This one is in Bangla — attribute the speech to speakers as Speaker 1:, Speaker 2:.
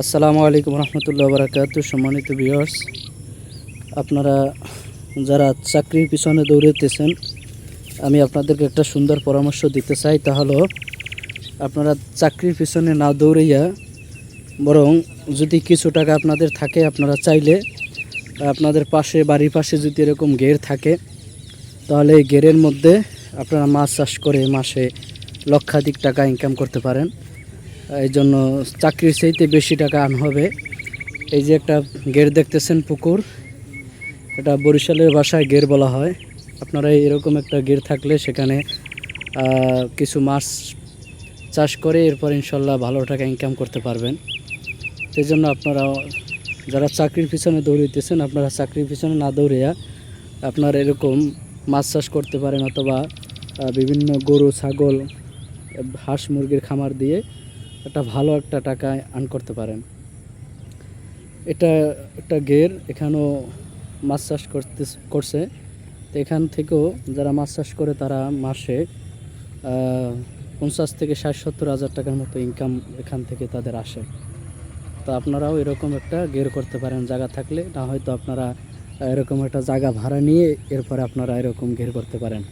Speaker 1: আসসালামু আলাইকুম রহমতুল্লাহ বারাকাতু, সম্মানিত ভিউয়ার্স আপনারা যারা চাকরির পিছনে দৌড়েতেছেন আমি আপনাদেরকে একটা সুন্দর পরামর্শ দিতে চাই। তা হলো, আপনারা চাকরির পিছনে না দৌড়াইয়া বরং যদি কিছু টাকা আপনাদের থাকে, আপনারা চাইলে আপনাদের পাশে, বাড়ির পাশে যদি এরকম গের থাকে, তাহলে এই গেরের মধ্যে আপনারা মাছ চাষ করে মাসে লক্ষাধিক টাকা ইনকাম করতে পারেন। এই জন্য চাকরির চাইতে বেশি টাকা আন হবে। এই যে একটা গের দেখতেছেন পুকুর, এটা বরিশালের ভাষায় গের বলা হয়। আপনারা এরকম একটা গের থাকলে সেখানে কিছু মাছ চাষ করে এরপর ইনশাল্লাহ ভালো টাকা ইনকাম করতে পারবেন। সেই জন্য আপনারা যারা চাকরির পিছনে দৌড়িতেছেন আপনারা চাকরির পিছনে না দৌড়িয়া আপনারা এরকম মাছ চাষ করতে পারেন অথবা বিভিন্ন গরু, ছাগল, হাঁস, মুরগির খামার দিয়ে একটা ভালো একটা টাকা আর্ন করতে পারেন। এটা একটা গের এখানেও মাছ চাষ করতে করছে। তো এখান থেকেও যারা মাছ চাষ করে তারা মাসে পঞ্চাশ থেকে ষাট, সত্তর হাজার টাকার মতো ইনকাম এখান থেকে তাদের আসে। তো আপনারাও এরকম একটা গের করতে পারেন জায়গা থাকলে, না হয়তো আপনারা এরকম একটা জায়গা ভাড়া নিয়ে এরপরে আপনারা এরকম ঘের করতে পারেন।